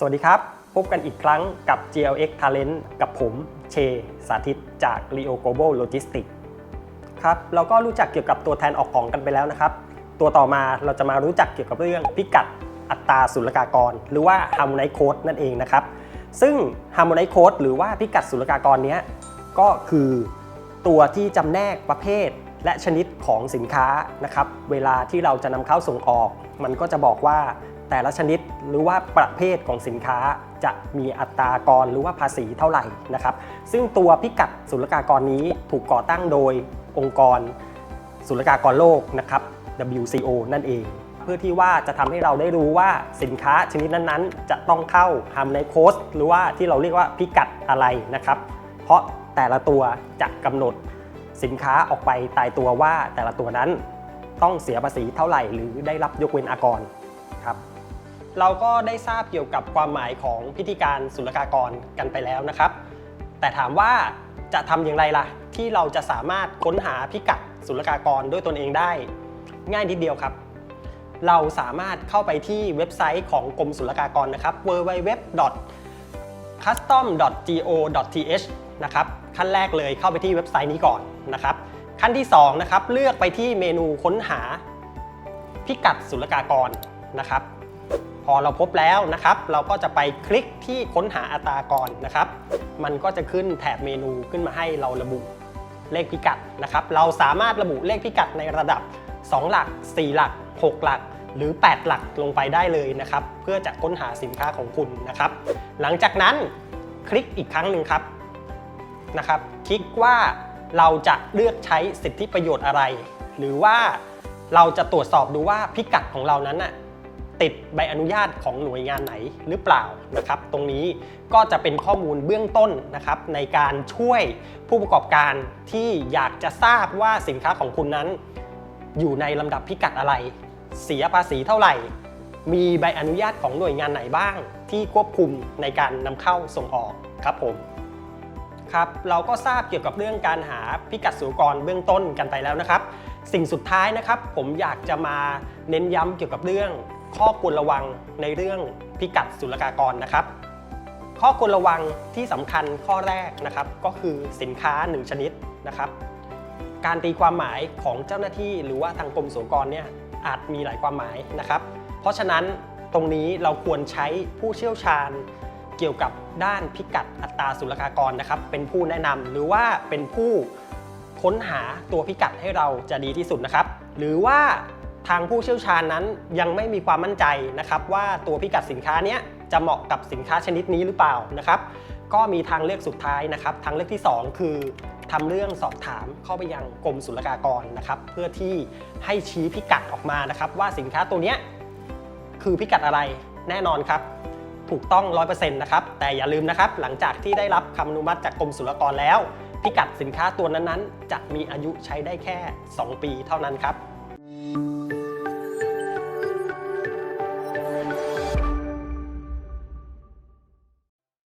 สวัสดีครับ พบกันอีกครั้งกับ GLX Talent กับผมเช สาธิตจาก Leo Global Logistics ครับเราก็รู้จักเกี่ยวกับตัวแทนออกของกันไปแล้วนะครับ ตัวต่อมาเราจะมารู้จักเกี่ยวกับเรื่องพิกัดอัตราศุลกากร หรือว่า Harmonize Code นั่นเองนะครับ ซึ่ง Harmonize Code หรือว่าพิกัดศุลกากรนี้ก็คือตัวที่จำแนกประเภทและชนิดของสินค้านะครับ เวลาที่เราจะนำเข้าส่งออก มันก็จะบอกว่า แต่ละชนิดหรือว่าประเภทของสินค้าจะมีอัตรากรหรือว่าภาษีเท่าไหร่นะครับ ซึ่งตัวพิกัดศุลกากรนี้ถูกก่อตั้งโดยองค์กรศุลกากรโลกนะครับ WCO นั่นเอง เพื่อที่ว่าจะทำให้เราได้รู้ว่าสินค้าชนิดนั้นๆ จะต้องเข้าทำในโค้ดหรือว่าที่เราเรียกว่าพิกัดอะไรนะครับ เพราะแต่ละตัวจะกำหนดสินค้าออกไปตายตัวว่าแต่ละตัวนั้นต้องเสียภาษีเท่าไหร่หรือได้รับยกเว้นอากรครับ เราก็ได้ทราบเกี่ยวกับความหมายของพิธีการศุลกากรกันไปแล้วนะครับ แต่ถามว่าจะทำอย่างไรล่ะ ที่เราจะสามารถค้นหาพิกัดศุลกากรด้วยตนเองได้ ง่ายนิดเดียวครับ เราสามารถเข้าไปที่เว็บไซต์ของกรมศุลกากรนะครับ www.custom.go.th นะครับขั้นแรกเลยเข้าไปที่เว็บไซต์นี้ก่อนนะครับ ขั้นที่2นะครับเลือกไปที่เมนูค้นหาพิกัดศุลกากรนะครับ พอเราพบแล้วนะครับ เราก็จะไปคลิกที่ค้นหาอัตรากรนะครับ มันก็จะขึ้นแถบเมนูขึ้นมาให้เราระบุเลขพิกัดนะครับ เราสามารถระบุเลขพิกัดในระดับ 2 หลัก 4 หลัก 6 หลัก หรือ 8 หลักลงไปได้เลยนะครับ เพื่อจะค้นหาสินค้าของคุณนะครับ หลังจากนั้นคลิกอีกครั้งหนึ่งครับนะครับ คลิกว่าเราจะเลือกใช้สิทธิประโยชน์อะไร หรือว่าเราจะตรวจสอบดูว่าพิกัดของเรานั้นน่ะ ติดใบอนุญาตของหน่วยงานไหนหรือเปล่านะครับตรงนี้ก็จะเป็นข้อมูลเบื้องต้นนะครับในการช่วยผู้ประกอบการที่อยากจะทราบว่าสินค้าของคุณนั้น อยู่ในลำดับพิกัดอะไร เสียภาษีเท่าไหร่ มีใบอนุญาตของหน่วยงานไหนบ้าง ที่ควบคุมในการนำเข้าส่งออกครับผมครับเราก็ทราบเกี่ยวกับเรื่องการหาพิกัดศุกรเบื้องต้นกันไปแล้วนะครับ สิ่งสุดท้ายนะครับ ผมอยากจะมาเน้นย้ำเกี่ยวกับเรื่อง ข้อควรระวังในเรื่องพิกัดศุลกากรนะครับ ข้อควรระวังที่สำคัญข้อแรกนะครับ ก็คือสินค้า 1 ชนิดนะครับ การตีความหมายของเจ้าหน้าที่หรือว่าทางกรมศุลกากรเนี่ยอาจมีหลายความหมายนะครับ เพราะฉะนั้นตรงนี้เราควรใช้ผู้เชี่ยวชาญเกี่ยวกับด้านพิกัดอัตราศุลกากรนะครับ เป็นผู้แนะนำหรือว่าเป็นผู้ค้นหาตัวพิกัดให้เราจะดีที่สุดนะครับ หรือว่า ทางผู้เชี่ยวชาญนั้นยังไม่มีความมั่นใจนะครับว่าตัวพิกัดสินค้านี้จะเหมาะกับสินค้าชนิดนี้หรือเปล่านะครับก็มีทางเลือกสุดท้ายนะครับ ทางเลือกที่ 2 คือทำเรื่องสอบถามเข้าไปยังกรมศุลกากรนะครับ เพื่อที่ให้ชี้พิกัดออกมานะครับ ว่าสินค้าตัวนี้คือพิกัดอะไรแน่นอนครับ ถูกต้อง 100%นะครับแต่อย่าลืมนะครับ หลังจากที่ได้รับคำอนุมัติจากกรมศุลกากรแล้ว พิกัดสินค้าตัวนั้นๆ จะมีอายุใช้ได้แค่ 2 ปีเท่านั้นครับ